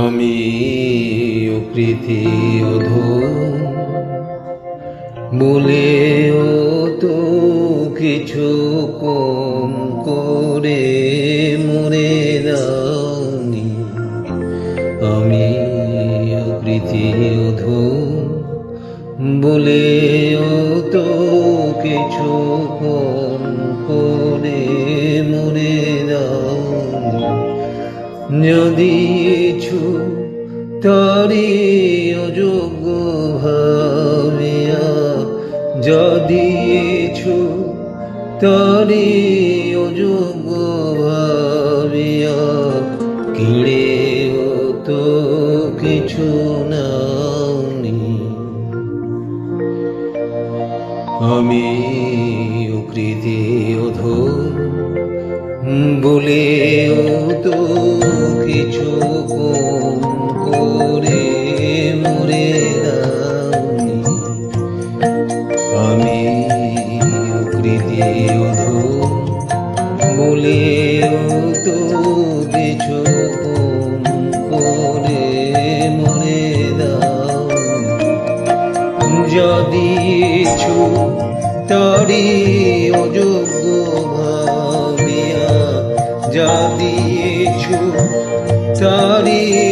আমি অকৃতি অধো বলেও তো কিছু কম করে মরে দাওনি। আমি অকৃতি অধো বলেও তো কিছু কম করে মরে দাওনি। যদি ইচ্ছু তারি অযোগ্য ভাবিয়া, যদি ইচ্ছু তারি অযোগ্য ভাবিয়া, কিড়ে তো কিছু নাওনি। আমি অকৃতি অধো বলেও তো কিছু করে মরে আমি অধো বলেও তো কিছু করে মরে যদি ইচ্ছু তারি ভাবিয়া যদি দিয়েছ তারি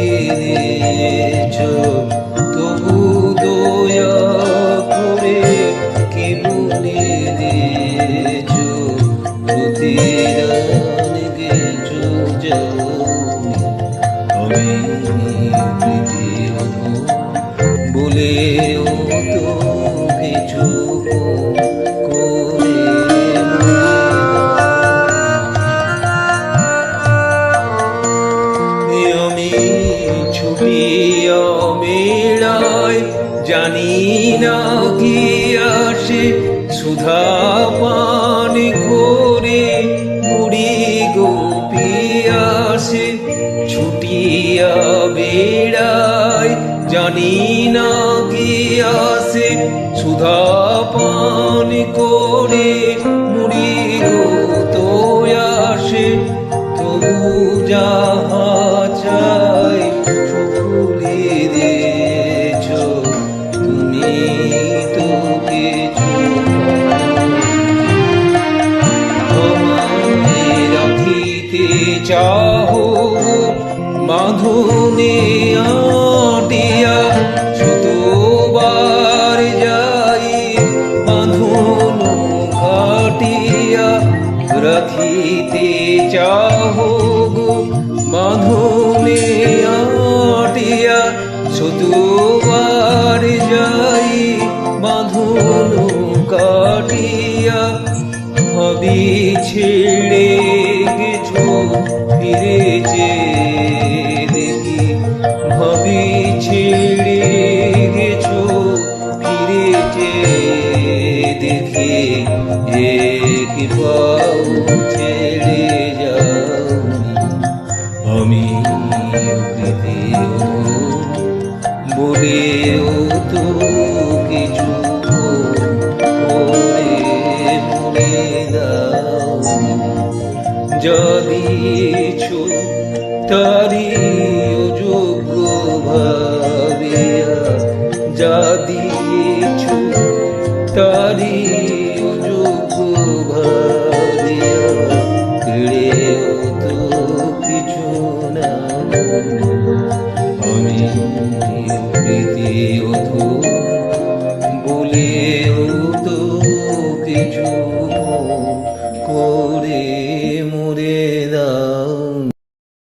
বলেও তো কিছু আমি ছুটিয়া মেলায় জানি না কি আসে। সুধা পান করে মুড়ি গোপিয়াসে ছুটিয়া বেড়ায় জানি না কি আসে সুধা পান করে মুড়ি গো তো আসে তবু যাহা চাই চাহো গো বাঁধনে আটিয়া শতবার যাই বাঁধন কাটিয়া। ভাবি ছেড়ে গেছো ফিরেছে দেখি। ভাবি ছেড়ে গেছো ফিরেছে দেখি। এক পাও ভাবিয়া যদি